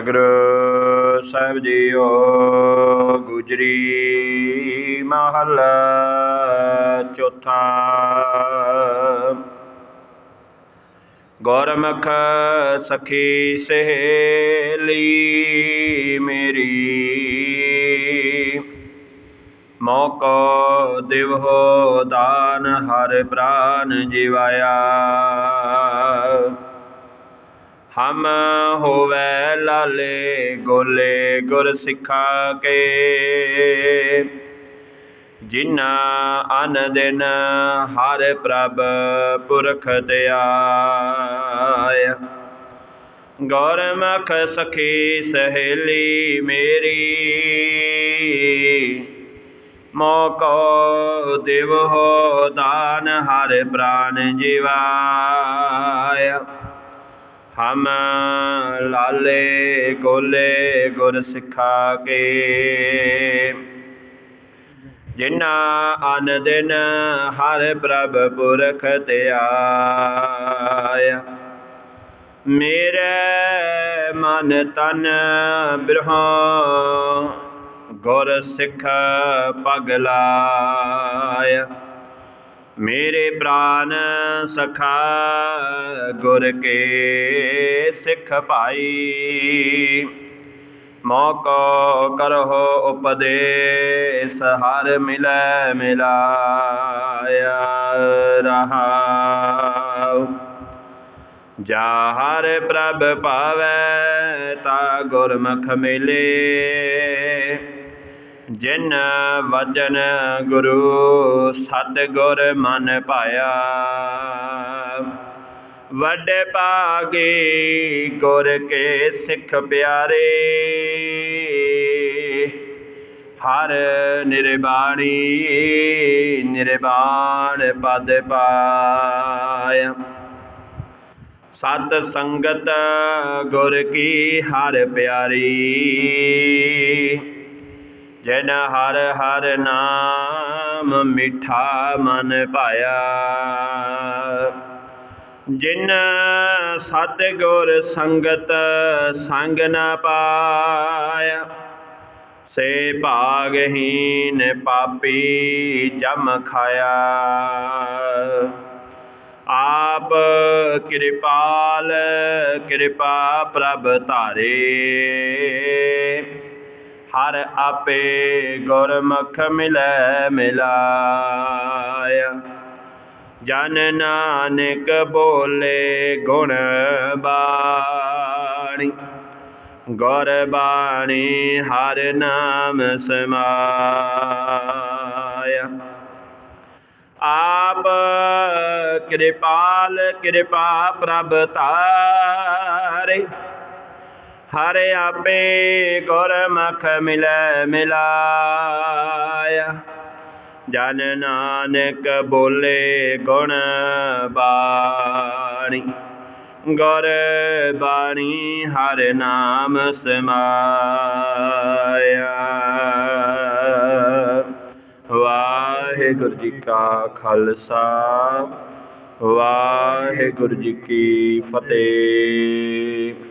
ਵਾਹਿਗੁਰੂ ਸਾਹਿਬ JIO, Gujri ਮਹੱਲਾ ਚੌਥਾ। ਗੁਰਮੁਖ ਸਖੀ ਸਹੇਲੀ ਮੇਰੀ, ਮੋਕੋ ਦਿਵਹੁ ਦਾਨ, ਹਰ ਪ੍ਰਾਨ ਜਿਵਾਇਆ ਹਮ ਹੋਵੇ ਲਾਲੇ ਗੋਲੇ ਗੁਰ ਸਿੱਖਾ ਕੇ। ਜਿਨਾ ਅਨ ਦਿਨ ਹਰ ਪ੍ਰਭ ਪੁਰਖ ਧਿਆਇ ਗੁਰਮੁਖ ਸਖੀ ਸਹੇਲੀ ਮੇਰੀ, ਮੋਕੋ ਹੋ ਦਾਨ ਹਰ ਪ੍ਰਾਨ ਜੀਵਾ। ਹਮ ਲਾਲੇ ਗੋਲੇ ਗੁਰ ਸਿੱਖਾ ਕੇ। ਜਿਨਾ ਅਨ ਦਿਨ ਹਰ ਪ੍ਰਭ ਪੁਰਖ ਧਿਆਇਆ ਮੇਰੇ ਮਨ ਤਨ ਬਿਰਹਾ, ਗੁਰ ਸਿੱਖ ਪਗਲਾਇਆ ਮੇਰੇ ਪ੍ਰਾਨ ਸਖਾ, ਗੁਰ ਕੇ ਸਿੱਖ ਭਾਈ। ਮੋਕੋ ਕਰਹੁ ਉਪਦੇਸ, ਹਰ ਮਿਲੈ ਮਿਲਾਇਆ ਰਹਾਉ। ਜਾ ਹਰ ਪ੍ਰਭ ਪਾਵੈ ਤਾ ਗੁਰਮੁਖ ਮਿਲੇ। ਜਿਨ ਵਚਨ ਗੁਰੂ ਸਤਗੁਰ ਮਨ ਪਾਇਆ, ਵੱਡੇ ਪਾਗੇ ਗੁਰ ਕੇ ਸਿੱਖ ਪਿਆਰੇ, ਹਰ ਨਿਰਬਾਣੀ ਨਿਰਬਾਣ ਪਦ ਪਾਇਆ। ਸਤ ਸੰਗਤ ਗੁਰ ਕੀ ਹਰ ਪਿਆਰੀ ਜਿਨ ਹਰ ਹਰ ਨਾਮ ਮਿਠਾ ਮਨ ਪਾਇਆ। ਜਿਨ ਸਤ ਗੁਰ ਸੰਗਤ ਸੰਗ ਨਾ ਪਾਇਆ, ਸੇ ਭਾਗਹੀਨ ਪਾਪੀ ਜਮ ਖਾਇਆ। ਆਪ ਕਿਰਪਾਲ ਕਿਰਪਾ ਪ੍ਰਭ ਧਾਰੇ। ਹਰ ਆਪੇ ਗੁਰਮੁਖ ਮਿਲੈ ਮਿਲਾਇਆ। ਜਨ ਨਾਨਕ ਬੋਲੇ ਗੁਣ ਬਾਣੀ। ਗੁਰ ਬਾਣੀ ਹਰ ਨਾਮ ਸਮਾਇਆ। ਆਪ ਕਿਰਪਾਲ ਕਿਰਪਾ ਪ੍ਰਭ ਤਾਰੇ। ਹਰ ਆਪੇ ਗੁਰਮੁਖ ਮਿਲੈ ਮਿਲਾਇਆ ਜਨ ਨਾਨਕ ਬੋਲੇ ਗੁਣ ਬਾਣੀ। ਗੁਰ ਬਾਣੀ ਹਰ ਨਾਮ ਸਮਾਇਆ। ਵਾਹਿਗੁਰੂ ਜੀ ਕਾ ਖਾਲਸਾ। ਵਾਹਿਗੁਰੂ ਜੀ ਕੀ ਫਤਿਹ।